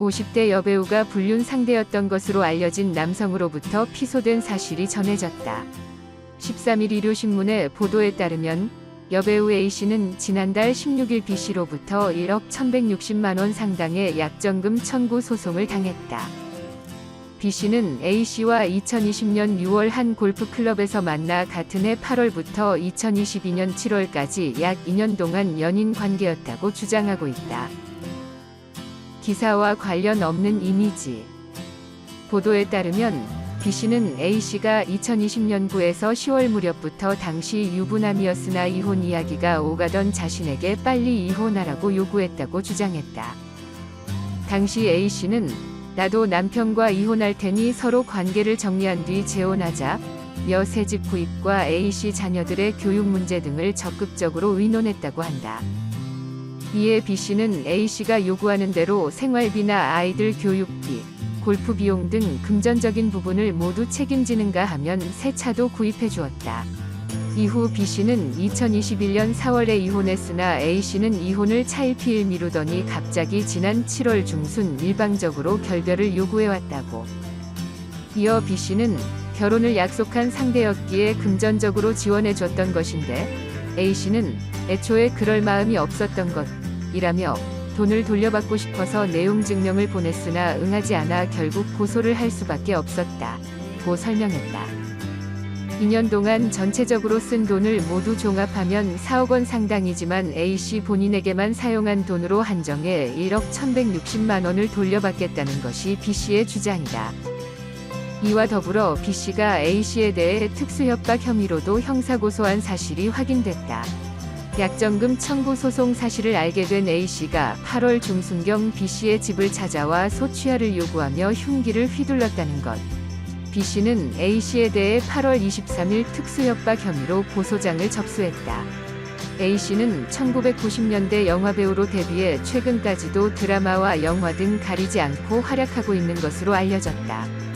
50대 여배우가 불륜 상대였던 것으로 알려진 남성으로부터 피소된 사실이 전해졌다. 13일 일요신문의 보도에 따르면 여배우 A씨는 지난달 16일 B씨로부터 1억 1160만 원 상당의 약정금 청구 소송을 당했다. B씨는 A씨와 2020년 6월 한 골프클럽에서 만나 같은 해 8월부터 2022년 7월까지 약 2년 동안 연인 관계였다고 주장하고 있다. 기사와 관련 없는 이미지. 보도에 따르면 B씨는 A씨가 2020년 9에서 10월 무렵부터 당시 유부남이었으나 이혼 이야기가 오가던 자신에게 빨리 이혼하라고 요구했다고 주장했다. 당시 A씨는 나도 남편과 이혼할 테니 서로 관계를 정리한 뒤 재혼하자 며 새집 구입과 A씨 자녀들의 교육 문제 등을 적극적으로 의논했다고 한다. 이에 B씨는 A씨가 요구하는 대로 생활비나 아이들 교육비, 골프 비용 등 금전적인 부분을 모두 책임지는가 하면 새 차도 구입해 주었다. 이후 B씨는 2021년 4월에 이혼했으나 A씨는 이혼을 차일피일 미루더니 갑자기 지난 7월 중순 일방적으로 결별을 요구해왔다고. 이어 B씨는 결혼을 약속한 상대였기에 금전적으로 지원해줬던 것인데 A씨는 애초에 그럴 마음이 없었던 것이라며 돈을 돌려받고 싶어서 내용 증명을 보냈으나 응하지 않아 결국 고소를 할 수밖에 없었다. 고 설명했다. 2년 동안 전체적으로 쓴 돈을 모두 종합하면 4억 원 상당이지만 A씨 본인에게만 사용한 돈으로 한정해 1억 1160만 원을 돌려받겠다는 것이 B씨의 주장이다. 이와 더불어 B씨가 A씨에 대해 특수협박 혐의로도 형사고소한 사실이 확인됐다. 약정금 청구 소송 사실을 알게 된 A씨가 8월 중순경 B씨의 집을 찾아와 소취하를 요구하며 흉기를 휘둘렀다는 것. B씨는 A씨에 대해 8월 23일 특수협박 혐의로 고소장을 접수했다. A씨는 1990년대 영화배우로 데뷔해 최근까지도 드라마와 영화 등 가리지 않고 활약하고 있는 것으로 알려졌다.